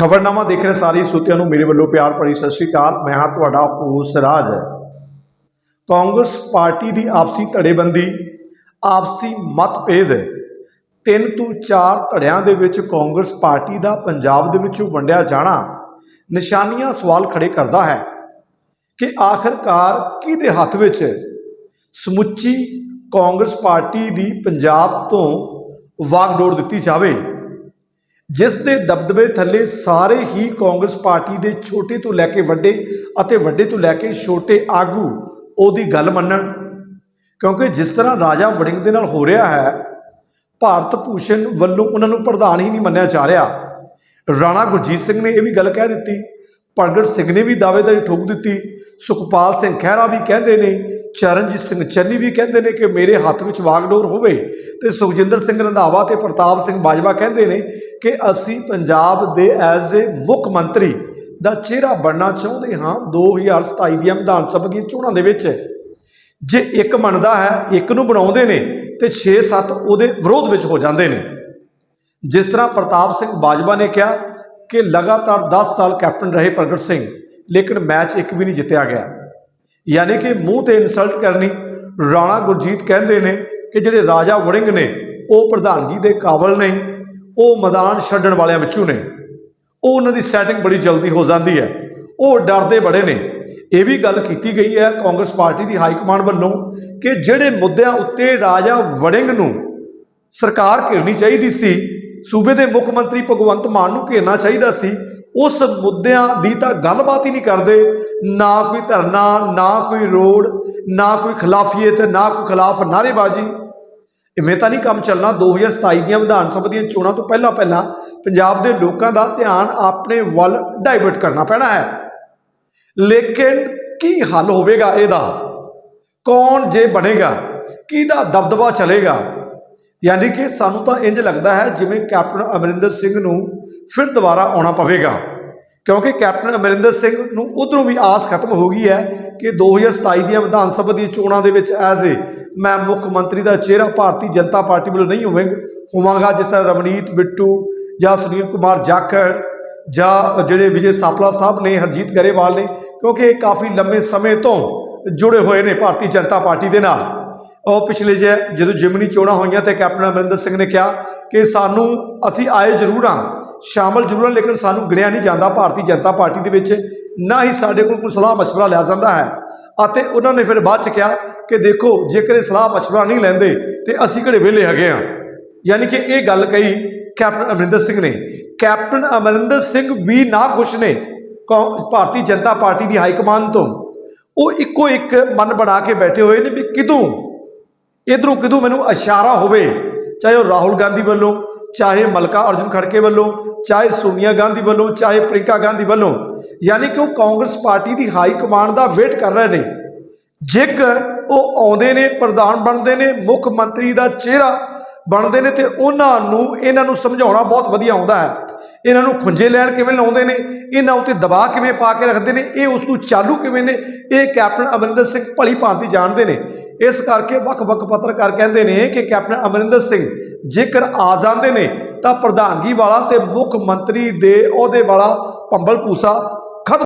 ਖਬਰਨਾਮਾ ਦੇਖ ਰਹੇ ਸਾਰੇ ਸਰੋਤਿਆਂ ਨੂੰ ਮੇਰੇ ਵੱਲੋਂ ਪਿਆਰ ਭਰੀ ਸਤਿ ਸ਼੍ਰੀ ਅਕਾਲ। ਮੈਂ ਹਾਂ ਤੁਹਾਡਾ ਹੋਸ ਰਾਜ। ਕਾਂਗਰਸ ਪਾਰਟੀ ਦੀ ਆਪਸੀ ਧੜੇਬੰਦੀ, ਆਪਸੀ ਮਤਭੇਦ, ਤਿੰਨ ਤੋਂ ਚਾਰ ਧੜਿਆਂ ਦੇ ਵਿੱਚ ਕਾਂਗਰਸ ਪਾਰਟੀ ਦਾ ਪੰਜਾਬ ਦੇ ਵਿੱਚੋਂ ਵੰਡਿਆ ਜਾਣਾ ਨਿਸ਼ਾਨੀਆਂ ਸਵਾਲ ਖੜੇ ਕਰਦਾ ਹੈ ਕਿ ਆਖਰਕਾਰ ਕਿਹਦੇ ਹੱਥ ਵਿੱਚ ਸਮੁੱਚੀ ਕਾਂਗਰਸ ਪਾਰਟੀ ਦੀ ਪੰਜਾਬ ਤੋਂ ਵਾਗਡੋਰ ਦਿੱਤੀ ਜਾਵੇ। ਜਿਸ ਦੇ ਦਬਦਬੇ ਥੱਲੇ ਸਾਰੇ ਹੀ ਕਾਂਗਰਸ ਪਾਰਟੀ ਦੇ ਛੋਟੇ ਤੋਂ ਲੈ ਕੇ ਵੱਡੇ ਅਤੇ ਵੱਡੇ ਤੋਂ ਲੈ ਕੇ ਛੋਟੇ ਆਗੂ ਉਹਦੀ ਗੱਲ ਮੰਨਣ। ਕਿਉਂਕਿ ਜਿਸ ਤਰ੍ਹਾਂ ਰਾਜਾ ਵੜਿੰਗ ਦੇ ਨਾਲ ਹੋ ਰਿਹਾ ਹੈ, ਭਾਰਤ ਭੂਸ਼ਣ ਵੱਲੋਂ ਉਹਨਾਂ ਨੂੰ ਪ੍ਰਧਾਨ ਹੀ ਨਹੀਂ ਮੰਨਿਆ ਜਾ ਰਿਹਾ। ਰਾਣਾ ਗੁਰਜੀਤ ਸਿੰਘ ਨੇ ਇਹ ਵੀ ਗੱਲ ਕਹਿ ਦਿੱਤੀ। ਪ੍ਰਗਟ ਸਿੰਘ ਨੇ ਵੀ ਦਾਅਵੇਦਾਰੀ ਠੋਕ ਦਿੱਤੀ। ਸੁਖਪਾਲ ਸਿੰਘ ਖਹਿਰਾ ਵੀ ਕਹਿੰਦੇ ਨੇ ਚਰਨਜੀਤ ਸਿੰਘ ਚੰਨੀ ਵੀ ਕਹਿੰਦੇ ਨੇ ਕਿ ਮੇਰੇ ਹੱਥ ਵਿੱਚ ਵਾਗਡੋਰ ਹੋਵੇ ਤੇ ਸੁਖਜਿੰਦਰ ਸਿੰਘ ਰੰਧਾਵਾ ਤੇ ਪ੍ਰਤਾਪ ਸਿੰਘ ਬਾਜਵਾ ਕਹਿੰਦੇ ਨੇ ਕਿ ਅਸੀਂ ਪੰਜਾਬ ਦੇ ਐਜ਼ ਏ ਮੁੱਖ ਮੰਤਰੀ ਦਾ ਚਿਹਰਾ ਬਣਨਾ ਚਾਹੁੰਦੇ ਹਾਂ 2027 ਦੀਆਂ ਵਿਧਾਨ ਸਭਾ ਦੀਆਂ ਚੋਣਾਂ ਦੇ ਵਿੱਚ। ਜੇ ਇੱਕ ਮੰਨਦਾ ਹੈ, ਇੱਕ ਨੂੰ ਬਣਾਉਂਦੇ ਨੇ ਤੇ 6-7 ਉਹਦੇ ਵਿਰੋਧ ਵਿੱਚ ਹੋ ਜਾਂਦੇ ਨੇ। ਜਿਸ ਤਰ੍ਹਾਂ ਪ੍ਰਤਾਪ ਸਿੰਘ ਬਾਜਵਾ ਨੇ ਕਿਹਾ ਕਿ ਲਗਾਤਾਰ 10 ਸਾਲ ਕੈਪਟਨ ਰਹੇ ਪ੍ਰਗਟ ਸਿੰਘ, ਲੇਕਿਨ ਮੈਚ ਇੱਕ ਵੀ ਨਹੀਂ ਜਿੱਤਿਆ ਗਿਆ। ਯਾਨੀ ਕਿ ਮੂੰਹ ਤੇ ਇਨਸਲਟ ਕਰਨੀ, ਰਾਣਾ ਗੁਰਜੀਤ ਕਹਿੰਦੇ ਨੇ ਕਿ ਜਿਹੜੇ ਰਾਜਾ ਵੜਿੰਗ ਨੇ, ਉਹ ਪ੍ਰਧਾਨਗੀ ਦੇ ਕਾਬਲ ਨੇ, ਉਹ ਮੈਦਾਨ ਛੱਡਣ ਵਾਲਿਆਂ ਵਿੱਚੋਂ ਨੇ। ਉਹ ਉਹਨਾਂ ਦੀ ਸੈਟਿੰਗ ਬੜੀ ਜਲਦੀ ਹੋ ਜਾਂਦੀ ਹੈ। ਉਹ ਡਰਦੇ ਬੜੇ ਨੇ। ਇਹ ਵੀ ਗੱਲ ਕੀਤੀ ਗਈ ਹੈ ਕਾਂਗਰਸ ਪਾਰਟੀ ਦੀ ਹਾਈ ਕਮਾਂਡ ਵੱਲੋਂ ਕਿ ਜਿਹੜੇ ਮੁੱਦਿਆਂ ਉੱਤੇ ਰਾਜਾ ਵੜਿੰਗ ਨੂੰ ਸਰਕਾਰ ਘਿਰਨੀ ਚਾਹੀਦੀ ਸੀ, ਸੂਬੇ ਦੇ ਮੁੱਖ ਮੰਤਰੀ ਭਗਵੰਤ ਮਾਨ ਨੂੰ ਘੇਰਨਾ ਚਾਹੀਦਾ ਸੀ ਉਸ ਮੁੱਦਿਆਂ ਦੀ ਤਾਂ ਗੱਲਬਾਤ ਹੀ ਨਹੀਂ ਕਰਦੇ। ਨਾ ਕੋਈ ਧਰਨਾ, ਨਾ ਕੋਈ ਰੋਡ, ਨਾ ਕੋਈ ਖਿਲਾਫੀਅਤ, ਨਾ ਕੋਈ ਖਿਲਾਫ ਨਾਅਰੇਬਾਜ਼ੀ। ਇਵੇਂ ਤਾਂ ਨਹੀਂ ਕੰਮ ਚੱਲਣਾ। 2027 ਦੀਆਂ ਵਿਧਾਨ ਸਭਾ ਦੀਆਂ ਚੋਣਾਂ ਤੋਂ ਪਹਿਲਾਂ ਪਹਿਲਾਂ ਪੰਜਾਬ ਦੇ ਲੋਕਾਂ ਦਾ ਧਿਆਨ ਆਪਣੇ ਵੱਲ ਡਾਇਵਰਟ ਕਰਨਾ ਪੈਣਾ ਹੈ। ਲੇਕਿਨ ਕੀ ਹੱਲ ਹੋਵੇਗਾ ਇਹਦਾ? ਕੌਣ ਜੇ ਬਣੇਗਾ? ਕਿਹਦਾ ਦਬਦਬਾ ਚਲੇਗਾ? ਯਾਨੀ ਕਿ ਸਾਨੂੰ ਤਾਂ ਇੰਜ ਲੱਗਦਾ ਹੈ ਜਿਵੇਂ ਕੈਪਟਨ ਅਮਰਿੰਦਰ ਸਿੰਘ ਨੂੰ ਫਿਰ ਦੁਬਾਰਾ ਆਉਣਾ ਪਵੇਗਾ। ਕਿਉਂਕਿ ਕੈਪਟਨ ਅਮਰਿੰਦਰ ਸਿੰਘ ਨੂੰ ਉਧਰੋਂ ਵੀ ਆਸ ਖਤਮ ਹੋ ਗਈ ਹੈ ਕਿ 2027 ਦੀਆਂ ਵਿਧਾਨ ਸਭਾ ਦੀਆਂ ਚੋਣਾਂ ਦੇ ਵਿੱਚ ਐਜ਼ ਏ ਮੈਂ ਮੁੱਖ ਮੰਤਰੀ ਦਾ ਚਿਹਰਾ ਭਾਰਤੀ ਜਨਤਾ ਪਾਰਟੀ ਵੱਲੋਂ ਨਹੀਂ ਹੋਵੇਗਾ, ਹੋਵਾਂਗਾ ਜਿਸ ਤਰ੍ਹਾਂ ਰਵਨੀਤ, ਬਿੱਟੂ ਜਾਂ ਸੁਨੀਲ ਕੁਮਾਰ ਜਾਖੜ ਜਾਂ ਜਿਹੜੇ ਵਿਜੇ ਸਾਪਲਾ ਸਾਹਿਬ ਨੇ, ਹਰਜੀਤ ਗਰੇਵਾਲ ਨੇ, ਕਿਉਂਕਿ ਇਹ ਕਾਫੀ ਲੰਮੇ ਸਮੇਂ ਤੋਂ ਜੁੜੇ ਹੋਏ ਨੇ ਭਾਰਤੀ ਜਨਤਾ ਪਾਰਟੀ ਦੇ ਨਾਲ। ਉਹ ਪਿਛਲੇ ਜੇ ਜਦੋਂ ਜਿਮਨੀ ਚੋਣਾਂ ਹੋਈਆਂ ਤੇ ਕੈਪਟਨ ਅਮਰਿੰਦਰ ਸਿੰਘ ਨੇ ਕਿਹਾ ਕਿ ਸਾਨੂੰ ਅਸੀਂ ਆਏ ਜ਼ਰੂਰ ਹਾਂ ਸ਼ਾਮਲ ਜ਼ਰੂਰ ਹਾਂ ਲੇਕਿਨ ਸਾਨੂੰ ਗਿਣਿਆ ਨਹੀਂ ਜਾਂਦਾ ਭਾਰਤੀ ਜਨਤਾ ਪਾਰਟੀ ਦੇ ਵਿੱਚ ਨਾ ਹੀ ਸਾਡੇ ਕੋਲ ਕੋਈ ਸਲਾਹ مشورہ ਲਿਆ ਜਾਂਦਾ ਹੈ ਅਤੇ ਉਹਨਾਂ ਨੇ ਫਿਰ ਬਾਅਦ ਚ ਕਿਹਾ ਕਿ ਦੇਖੋ ਜੇਕਰ ਇਹ ਸਲਾਹ مشورہ ਨਹੀਂ ਲੈਂਦੇ ਤੇ ਅਸੀਂ ਕਿਹੜੇ ਵਿਹਲੇ ਹੈਗੇ ਆ ਯਾਨੀ ਕਿ ਇਹ ਗੱਲ ਕਹੀ ਕੈਪਟਨ ਅਮਰਿੰਦਰ ਸਿੰਘ ਨੇ ਕੈਪਟਨ ਅਮਰਿੰਦਰ ਸਿੰਘ ਵੀ ਨਾ ਖੁਸ਼ ਨੇ ਕੌ- ਭਾਰਤੀ ਜਨਤਾ ਪਾਰਟੀ ਦੀ ਹਾਈ ਕਮਾਂਡ ਤੋਂ ਉਹ ਇੱਕੋ ਇੱਕ ਮਨ ਬਣਾ ਕੇ ਬੈਠੇ ਹੋਏ ਨੇ ਵੀ ਕਿਦੋਂ ਇਧਰੋਂ ਕਿਦੋਂ ਮੈਨੂੰ ਇਸ਼ਾਰਾ ਹੋਵੇ ਚਾਹੇ ਉਹ ਰਾਹੁਲ ਗਾਂਧੀ ਵੱਲੋਂ, ਚਾਹੇ ਮਲਕਾ ਅਰਜੁਨ ਖੜਕੇ ਵੱਲੋਂ, ਚਾਹੇ ਸੋਨੀਆ ਗਾਂਧੀ ਵੱਲੋਂ, ਚਾਹੇ ਪ੍ਰਿੰਕਾ ਗਾਂਧੀ ਵੱਲੋਂ, ਯਾਨੀ ਕਿ ਉਹ ਕਾਂਗਰਸ ਪਾਰਟੀ ਦੀ ਹਾਈ ਕਮਾਂਡ ਦਾ ਵੇਟ ਕਰ ਰਹੇ ਨੇ। ਜੇਕਰ ਉਹ ਆਉਂਦੇ ਨੇ, ਪ੍ਰਧਾਨ ਬਣਦੇ ਨੇ, ਮੁੱਖ ਮੰਤਰੀ ਦਾ ਚਿਹਰਾ ਬਣਦੇ ਨੇ, ਤੇ ਉਹਨਾਂ ਨੂੰ, ਇਹਨਾਂ ਨੂੰ ਸਮਝਾਉਣਾ ਬਹੁਤ ਵਧੀਆ ਆਉਂਦਾ ਹੈ। ਇਹਨਾਂ ਨੂੰ ਖੁੰਝੇ ਲੈਣ ਕਿਵੇਂ ਲਾਉਂਦੇ ਨੇ, ਇਹਨਾਂ ਉੱਤੇ ਦਬਾਅ ਕਿਵੇਂ ਪਾ ਕੇ ਰੱਖਦੇ ਨੇ, ਇਹ ਉਸ ਨੂੰ ਚਾਲੂ ਕਿਵੇਂ ਨੇ, ਇਹ ਕੈਪਟਨ ਅਮਰਿੰਦਰ ਸਿੰਘ ਭਲੀ ਭਾਂਤੀ ਜਾਣਦੇ ਨੇ। ਇਸ ਕਰਕੇ ਵੱਖ-ਵੱਖ ਪੱਤਰਕਾਰ ਕਹਿੰਦੇ ਨੇ ਕਿ ਕੈਪਟਨ ਅਮਰਿੰਦਰ ਸਿੰਘ ਜੇਕਰ ਆ ਜਾਂਦੇ ਨੇ ਤਾਂ ਪ੍ਰਧਾਨਗੀ ਵਾਲਾ ਤੇ ਮੁੱਖ ਮੰਤਰੀ ਦੇ ਅਹੁਦੇ ਵਾਲਾ ਪੰਬਲ ਪੂਸਾ ਖਤਮ